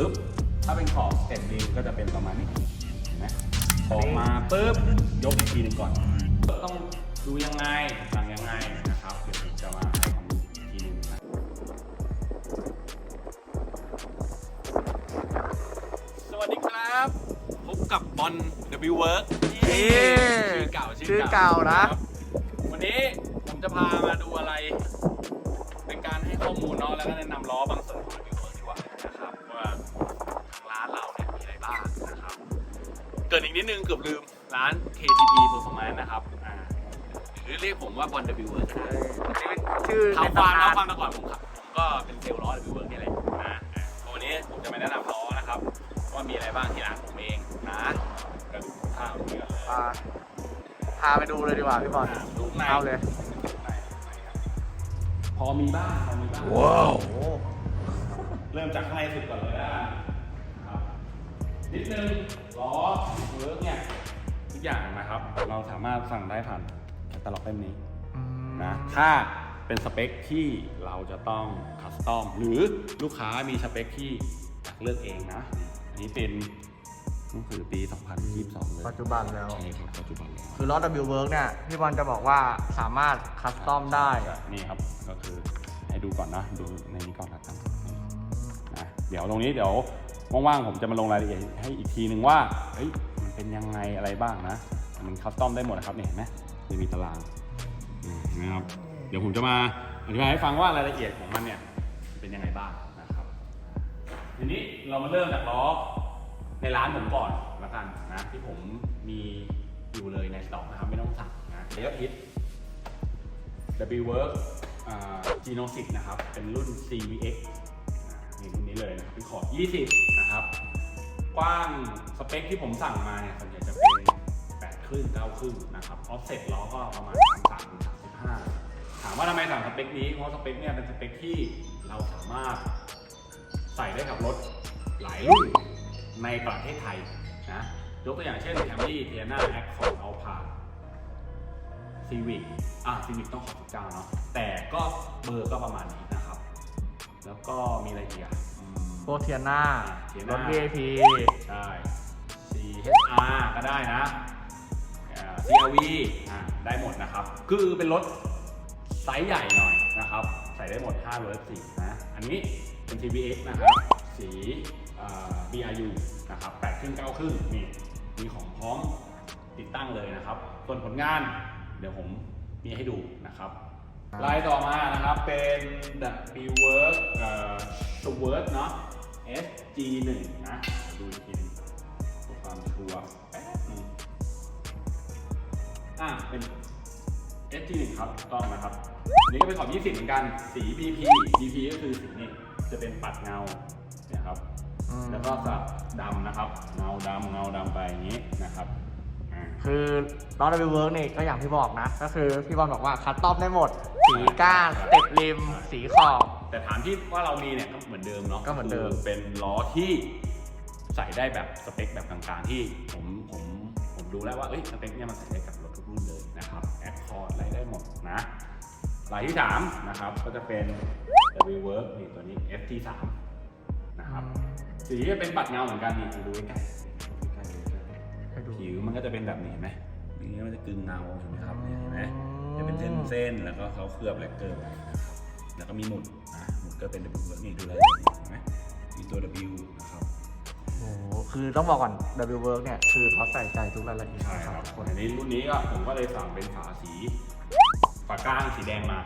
ปุ๊บ ถ้าเป็นขอบสเต็ปดีก็จะเป็นประมาณนี้เห็นไหมออกมาปุ๊บ ยกอีกทีหนึ่งก่อน ต้องดูยังไงสั่งยังไงนะครับ เดี๋ยวผมจะมาให้ความรู้อีกทีหนึงนะสวัสดีครับ พบกับบอล W Work นี่ชื่อเก่าชื่อเก่านะ ครับวันนี้ผมจะพามาดูอะไร เป็นการให้ข้อมูลเนาะแล้วก็แนะนำล้อบางส่วนของ เกิดอีกนิดนึงเกือบลืมร้าน KTP Performance นะครับอ่าหรือเรียกผมว่าบอล W Work ก็ได้ชื่อเท้าในความตำนาเท้านความแต่ก่อนผมครับผมก็เป็นเซลล์ล้อ W Work นี่แหละนะอ่าวันนี้ผมจะมาแนะนำล้อนะครับว่ามีอะไรบ้างที่ร้านผมเองนะกระดูกข้าวนี่กันเลยอ่าพาไปดูเลยดีกว่าพี่บอลอ่าดูในเอาเลย พอมีบ้างพอมีบ้างว้าว เริ่มจากข้างในสุดก่อนเลยนะครับ นิดนึงล้อเวิร์กเนี่ยทุกอย่างนะครับ เราสามารถสั่งได้ผ่านแคตตาล็อกเล่มนี้นะถ้าเป็นสเปคที่เราจะต้องคัสตอมหรือลูกค้ามีสเปคที่อยากเลือกเองนะ อันนี้เป็นหนังสือปี 2022 เลยปัจจุบันแล้ว ใช่ครับปัจจุบันแล้วคือล้อ W Work เนี่ยพี่บอลจะบอกว่าสามารถคัสตอมได้ นี่ครับก็คือให้ดูก่อนนะ ดูในนี้ก่อนละกันนะเดี๋ยวตรงนี้เดี๋ยว ว่างๆผมจะมาลงรายละเอียดให้อีกทีหนึ่งว่าเฮ้ยมันเป็นยังไงอะไรบ้างนะ มันคัสตอมได้หมดนะครับเนี่ยเห็นไหมจะมีตารางนี่เห็นะครับเดี๋ยวผมจะมาอธิบายให้ฟังว่ารายละเอียดของมันเนี่ยเป็นยังไงบ้างนะครับ ทีนี้เรามาเริ่มจากล้อในร้านผมก่อนละกันนะที่ผมมีอยู่เลยในสต็อกนะครับไม่ต้องสั่งนะเดี๋ยวฮิต W Work อ่า Geno 10นะครับ เป็นรุ่น CVX นี่รุ่นนี้เลยนะครับเป็นขอบ 20 นะครับ กว้างสเปคที่ผมสั่งมาเนี่ยส่วนใหญ่จะเป็น8ครึ่ง9ครึ่งนะครับออฟเซ็ตล้อก็ประมาณ 33ถึง35 ถามว่าทำไมสั่งสเปคนี้ เพราะสเปคเนี่ยเป็นสเปคที่เราสามารถใส่ได้กับรถหลายรุ่นในประเทศไทยนะยกตัวอย่างเช่น Camry Tiana Accord Alphard ซีวิกอะซีวิกต้องขอสิบเก้าเนาะแต่ก็เบอร์ก็ประมาณนี้นะครับ แล้วก็มีอะไรอีกอะอืมโปเทียนาเทียรน่าถ VIP ใช่ CHR ก็ได้นะอ่า CRV อ่าได้หมดนะครับ คือเป็นรถไซส์ใหญ่หน่อยนะครับ ใส่ได้หมด5 1 4นะ อันนี้เป็น TBX นะครับ สีอ่า BRU นะครับ8ครึ่ง9ครึ่งนี่มีของพร้อมติดตั้งเลยนะครับส่วนผลงานเดี๋ยวผมมีให้ดูนะครับ ลายต่อมานะครับเป็น W Work เอ่อ s w o r d เนาะ SG1 นะ ดูอีกทีหนึงเพื่อความชัวร์แป๊บนึงอะเป็น SG1 ครับถูกต้องนะครับอันนี่ก็เป็นขอบ 20 เหมือนกัน สี BP BP ก็คือสีนี่จะเป็นปัดเงาเนี่ยครับอืมแล้วก็สับดำนะครับ เงาดำเงาดำไปอย่างนี้นะครับอ่าคือล้อ W Work นี่ก็อย่างที่บอกนะ ก็คือพี่บอลบอกว่าคัสตอมได้หมด สีก้านสเต็ปริม สีขอบ แต่ฐานที่ว่าเรามีเนี่ยก็เหมือนเดิมเนาะก็เหมือนเดิม คืเป็นล้อที่ใส่ได้แบบสเปคแบบกลางๆที่ผมผมผมดูแล้วว่าเอ้ยสเปคเนี่ยมันใส่ได้กับรถทุกรุ่นเลยนะครับแอคคอร์ดอะไรได้หมดนะลายที่สามนะครับก็จะเป็น W Work นี่ตัวนี้ FT 3นะครับสีจะเป็นปัดเงาเหมือนกันนี่ดูใกล้ๆใกล้ๆ ให้ดูผิวมันก็จะเป็นแบบนี้เห็นไหมนี่มันจะกึ่งเงาเห็นไหมครับเนี่ยเห็นไหมจะ เป็นเส้นเส้นๆแล้วก็เขาเคลือบแลกเกอร์ไว้นะครับแล้วก็มีหมุดนะหมุดก็เป็น W นี่ดูรายละเอียดเห็นไหมมีตัว W นะครับโอ้โหคือต้องบอกก่อน W Work เนี่ย คือเขาใส่ใจทุกรายละเอียดใช่นะคครัรับบคนอันนี้รุ่นนี้ก็ผมก็เลยสั่งเป็นฝาสีฝาก้างสีแดงมา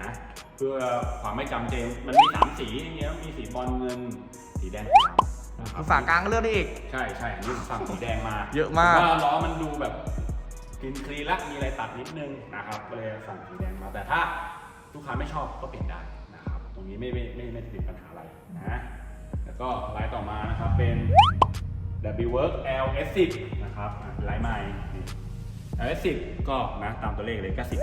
นะเพื่อความไม่จำเจมันมีสามสีอย่างเงี้ยมีสีบอลเงินสีแดงสีดำนะครัคือบฝากลางเลือกได้อีก ใช่ใช่อันนี้ผมสั่งสีแดงมาเยอะมากว่าล้อมันดูแบบ คลีนคลีละมีอะไรตัดนิดนึงนะครับก็เลยสั่งสีแดงมาแต่ถ้าลูกค้าไม่ชอบก็เปลี่ยนได้นะครับ ตรงนี้ไม่ไม่ไม่ไม่ได้เป็นปัญหาอะไรนะแล้วก็ลายต่อมานะครับเป็น W Work LS10 นะครับอะเป็นลายใหม่ LS10 ก็นะตามตัวเลขเลยก็10 9 1 2 3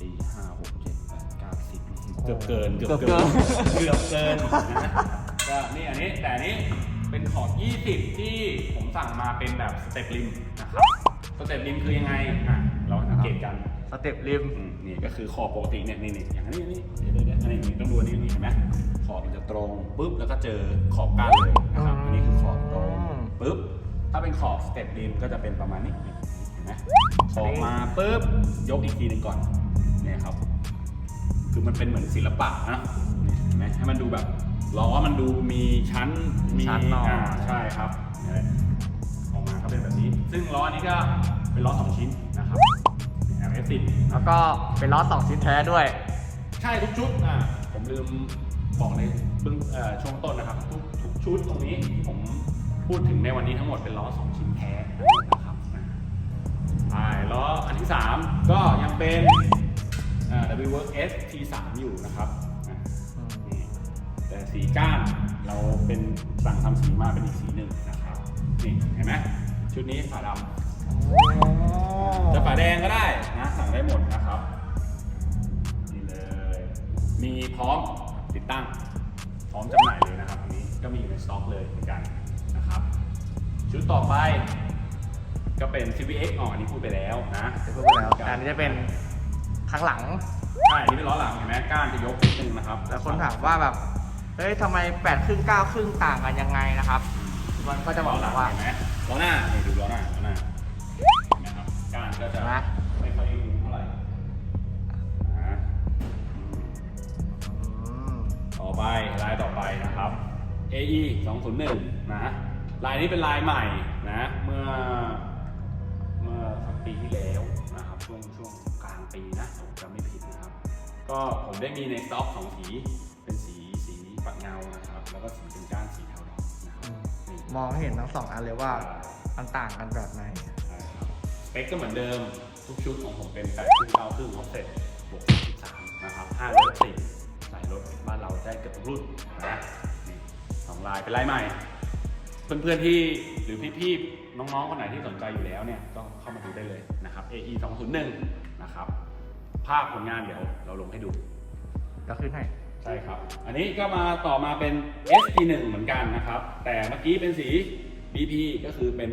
4 5 6 7 8 9 10เกือบเกินเกือบเกินเกือบเกินนะก็นี่อันนี้แต่นี้เป็นขอบ 20 ที่ผมสั่งมาเป็นแบบสเต็ปริม สเต็ปริมคือยังไงอะเราสังเกตกันสเต็ปริมอืมนี่ก็คือขอบปกติเนี่ยนี่นี่อย่างนี้นี่เดี๋ยวเดี๋ยวเดี๋ยวอันนี้นี่ต้องดูอันนี้นี่เห็นไหมขอบมันจะตรงปุ๊บแล้วก็เจอขอบก้านเลยนะครับอันนี้คือขอบตรงปุ๊บถ้าเป็นขอบสเต็ปริมก็จะเป็นประมาณนี้นี่เห็นไหมขอบมาปุ๊บยกอีกทีหนึ่งก่อนเนี่ยครับ คือมันเป็นเหมือนศิลปะนะนี่เห็นไหมให้มันดูแบบล้อมันดูมีชั้นมีชั้นหน่อยอ่าใช่ครับ ซึ่งล้ออันนี้ก็เป็นล้อสองชิ้นนะครับ LS10 แล้วก็เป็นล้อสองชิ้นแท้ด้วย ใช่ทุกชุดอ่าผมลืมบอกในเบื้องเอ่อช่วงต้นนะครับ ทุกทุกชุดตรงนี้ที่ผมพูดถึงในวันนี้ทั้งหมดเป็นล้อสองชิ้นแท้นะครับอ่าใช่ล้ออันที่3ก็ยังเป็นอ่า WWork S T3 อยู่นะครับอ่านี่แต่สีก้านเราเป็นสั่งทำสีมาเป็นอีกสีหนึ่งนะครับนี่เห็นไหม ชุดนี้ฝาดำจะฝาแดงก็ได้นะสั่งได้หมดนะครับ นี่เลย มีพร้อมติดตั้ง พร้อมจำหน่ายเลยนะครับอันนี้ก็มีอยู่ในสต็อกเลยเหมือนกันนะครับ ชุดต่อไป ก็เป็น CVX อ๋ออันนี้พูดไปแล้วนะจะพูดไปแล้วแต่อันนี้จะเป็นข้างหลังใช่อันนี่เป็นล้อหลังเห็นไหมก้านจะยกนิดนึงนะครับ แล้วคนถามว่าแบบเฮ้ยทำไมแปดครึ่งเก้าครึ่งต่างกันยังไงนะครับ พี่บอลก็จะบอกล้อหลังว่า เห็นไหมล้อหน้านี่ดูล้อหน้าล้อหน้าเห็นไหมครับก้านก็จะเห็นไหมไม่ค่อยเท่าไหร่นะอืมอืมต่อไปลายต่อไปนะครับ AE 201นะลายนี้เป็นลายใหม่นะเมื่อเมื่อสักปีที่แล้วนะครับช่วงช่วงกลางปีนะผมจำไม่ผิดนะครับ ก็ผมได้มีในสต็อกสองสีเป็นสีสีปัดเงานะครับ แล้วก็สีเป็นก้านสีเทาดำนะครับนี่ มองเห็นทั้งสองอันเลยว่ามันต่างกันแบบไหนใช่ครับเปคก็เหมือนเดิมทุกชุดของผมเป็น8ครึ่ง9ครึ่งออฟเซ็ตบวก13นะครับ5รถติดใส่รถบ้านเราได้เกือบทุกรุ่นนะนี่สองลายเป็นลายใหม่ เพื่อนๆที่หรือพี่ๆน้องๆคนไหนที่สนใจอยู่แล้วเนี่ยก็เข้ามาดูได้เลยนะครับ AE 201นะครับภาพผลงานเดี๋ยวเราลงให้ดูก็ขึ้นให้ ใช่ครับ อันนี้ก็มาต่อมาเป็น SP1 เหมือนกันนะครับ แต่เมื่อกี้เป็นสี BP ก็คือเป็น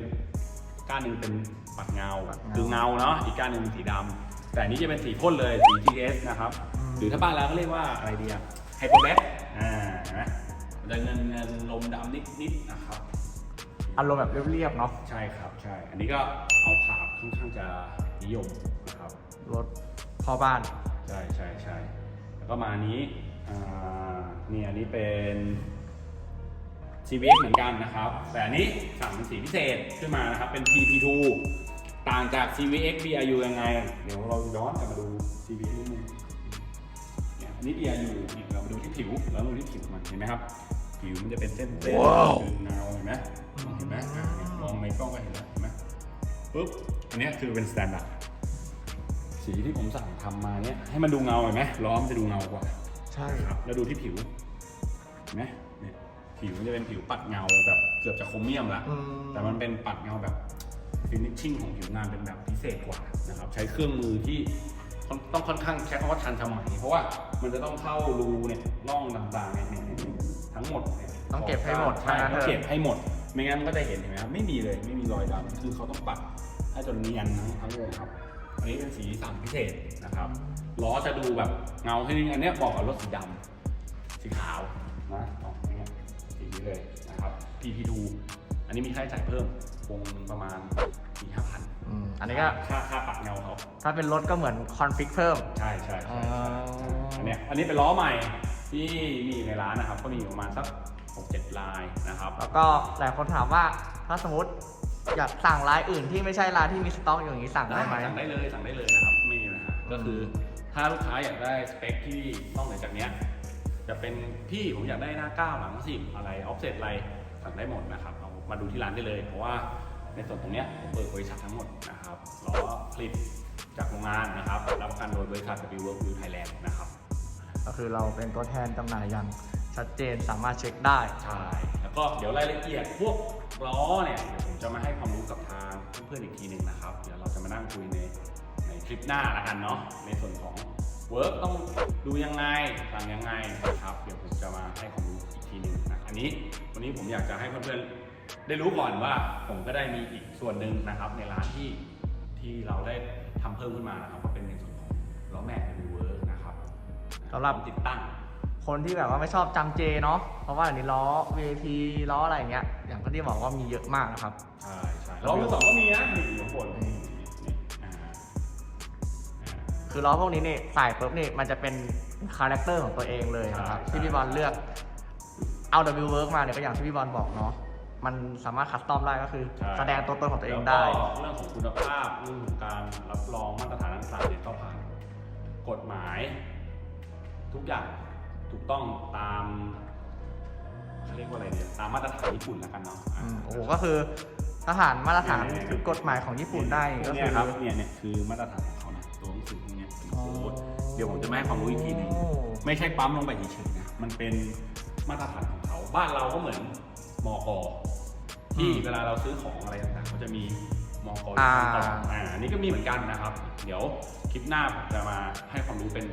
ก้านหนึ่งเป็นปัดเงาปัดเงาคือเงาเนาะ อีกก้านหนึ่งเป็นสีดำ แต่อันนี้จะเป็นสีพ่นเลย สี GS นะครับอืมหรือถ้าบ้านเราก็เรียกว่าอะไรดีอะไฮโปรแบ็กอ่าเห็นไหมมันจะเงินเงินลมดำนิดๆนะครับ อารมณ์แบบเรียบๆเนาะ ใช่ครับ ใช่ อันนี้ก็เอาผาบค่อนข้างจะนิยมนะครับ รถพ่อบ้าน ใช่ใช่ใช่แล้วก็มาอันนี้อ่า นี่อันนี้เป็น CVX เหมือนกันนะครับ แต่อันนี้สั่งเป็นสีพิเศษขึ้นมานะครับ เป็น PP2 ต่างจาก CVX BRU ยังไง เดี๋ยวเราย้อนกลับมาดู CVX นิดนึงเนี่ยอันนี้ BRU นี่เรามาดูที่ผิว แล้วดูที่ผิวมันเห็นไหมครับ ผิวมันจะเป็นเส้นเส้นว้าวเป็นเงาเห็นไหมเห็นไหมอ่าเนี่ยมองในกล้องก็เห็นแล้วเห็นไหมปุ๊บ อันเนี้ยคือเป็น standard สีที่ผมสั่งทำมาเนี่ยให้มันดูเงาเห็นไหมล้อมนจะดูเงากว่า ใช่ครับแล้วดูที่ผิวเห็นไหมเนี่ยผิวมันจะเป็นผิวปัดเงาแบบเกือบจะโครเมียมละอืม แต่มันเป็นปัดเงาแบบฟินิชชิ่งของผิวงานเป็นแบบพิเศษกว่านะครับใช้เครื่องมือที่ค่อนต้องค่อนข้างใช้คำว่าทันสมัยเพราะว่ามันจะต้องเข้ารูเนี่ยร่องต่างๆเนี่ยเนี่ยเนี่ยทั้งหมดเนี่ยต้องเก็บให้หมดใช่ว่างั้นต้องเถอะเก็บให้หมด ไม่งั้นมันก็จะเห็นเห็นไหมครับไม่มีเลยไม่มีรอยดำคือเขาต้องปัดให้จนเนียนทั้งทั้งวงครับอั นนี้เป็นสีสันพิเศษนะครับล้อจะดูแบบเงาให้นิดนึงอันเนี้ยบอกกับรถสีดำสีขาวนะออกอย่างเงี้ยสีนี้เลยนะครับ PP2 อันนี้มีค่าใช้จ่ายเพิ่มวงหนึ่งประมาณสี่ห้าพันอืมอันนี้ก็ค่าค่าปัดเงาเขาถ้าเป็นรถก็เหมือนคอนฟิกเพิ่ม ใช่ใช่อ๋ใช่ออันเนี้ยอันนี้เป็นล้อใหม่ที่มีอยู่ในร้านนะครับ ก็มีอยู่ประมาณสักหกเจ็ดลายนะครับ แล้วก็หลายคนถามว่าถ้าสมมติ อยากสั่งลายอื่นที่ไม่ใช่ลายที่มีสต็อกอยู่อย่างนี้สั่งได้ไหมสั่งได้เลยสั่งได้เลยนะครับไม่มีปัญหาก็คือถ้าลูกค้าอยากได้สเปคที่นอกเหนือจากเนี้ยจะเป็นพี่ผมอยากได้หน้าเก้าหลังสิบอะไรออฟเซตอะไรสั่งได้หมดนะครับเอามาดูที่ร้านได้เลย เพราะว่าในส่วนตรงเนี้ยผมเปิดบริษัททั้งหมดนะครับล้อผลิตจากโรงงานนะครับรับประกันโดยบริษัท W Work View Thailand นะครับก็คือเราเป็นตัวแทนจำหน่ายอย่างชัดเจนสามารถเช็คได้ใช่แล้วก็เดี๋ยวรายละเอียดพวกล้อเนี่ยเดี๋ยวผม จะมาให้ความรู้กับทางเพื่อนๆอีกทีหนึ่งนะครับ เดี๋ยวเราจะมานั่งคุยในในคลิปหน้าละกันเนาะในส่วนของเวิร์กต้องดูยังไงสั่งยังไงนะครับ เดี๋ยวผมจะมาให้ความรู้อีกทีหนึ่งนะอันนี้วันนี้ผมอยากจะให้เพื่อนๆได้รู้ก่อนว่าผมก็ได้มีอีกส่วนหนึ่งนะครับ ในร้านที่ที่เราได้ทำเพิ่มขึ้นมานะครับก็เป็นในส่วนของล้อแม็กซ์รีเวิร์กนะครับสำหรับติดตั้ง คนที่แบบว่าไม่ชอบจำเจเนาะเพราะว่าอันนี้ล้อ VIP ล้ออะไรอย่างเงี้ยอย่างที่บอกว่ามีเยอะมากนะครับ ใช่ใช่ล้อมือสองก็มีนะนี่อยู่ข้างบนนี่นี่อ่าอ่าคือล้อพวกนี้นี่ใส่ปุ๊บนี่มันจะเป็นคาแรคเตอร์ของตัวเองเลยนะครับใช่ที่พี่บอลเลือกเอา W Work มาเนี่ยก็อย่างที่พี่บอลบอกเนาะมันสามารถคัสตอมได้ก็คือ ใช่แสดงตัวตนของตัวเองได้ แล้วก็เรื่องของคุณภาพเรื่องของการรับรองมาตรฐานต่างๆเนี่ยก็ผ่านกฎหมาย ทุกอย่าง ถูกต้องตามเขาเรียกว่าอะไรเนี่ยตามมาตรฐานญี่ปุ่นแล้วกันเนาะอืมโอ้โหก็คือทหารมาตรฐานหรือกฎหมายของญี่ปุ่นได้ก็เนี่คืยอครับเนี่ยเนี่ยคือมาตรฐานของเขานะตัวหนังสือพวกเนี้ยเป็นโค้ดเดี๋ยวผมจะมาให้ความรู้อีกทีหนึง โอ้ไม่ใช่ปั๊มลงไปเฉยๆนะ มันเป็นมาตรฐานของเขา บ้านเราก็เหมือนมอกที่เวลาเราซื้อของอะไรต่างๆเขาจะมีมอกอยู่ขั้นตอนอ่าอันนี้ก็มีเหมือนกันนะครับ เดี๋ยวคลิปหน้าผมจะมาให้ความรู้เป็น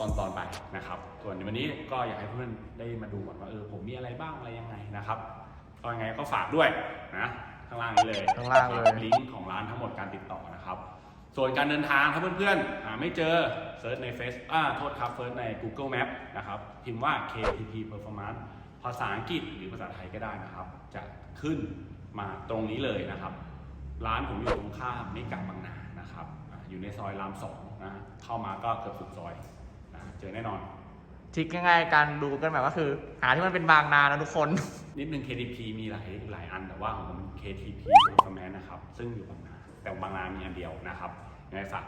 ตอนๆไปนะครับ ส่วนในวันนี้ก็อยากให้เพื่อนได้มาดูก่อนว่าเออผมมีอะไรบ้างอะไรยังไงนะครับก็ยังไงก็ฝากด้วยนะข้างล่างนี้เลยข้างล่างเลย ลิงก์ของร้านทั้งหมดการติดต่อนะครับ ส่วนการเดินทางถ้าเพื่อนๆหาไม่เจอเซิร์ชใน Face อ่าโทษครับเซิร์ชใน Google Map นะครับพิมพ์ว่า KTP Performance ภาษาอังกฤษหรือภาษาไทยก็ได้นะครับ จะขึ้นมาตรงนี้เลยนะครับ ร้านผมอยู่ตรงข้ามนิกาบางนานะครับอ่าอยู่ในซอยรามสองนะเข้ามาก็เกือบสุดซอยนะ เจอแน่นอน ทริกง่ายๆการดูกันแบบก็คือ หาที่มันเป็นบางนานะทุกคน นิดนึง KTP มีหลายหลายอันแต่ว่าของผมเป็น KTP Performance นะครับ ซึ่งอยู่บางนาแต่บางนามีอันเดียวนะครับยังไงฝาก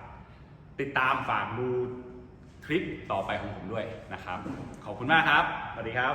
ติดตามฝากดูคลิปต่อไปของผมด้วยนะครับ ขอบคุณมากครับ สวัสดีครับ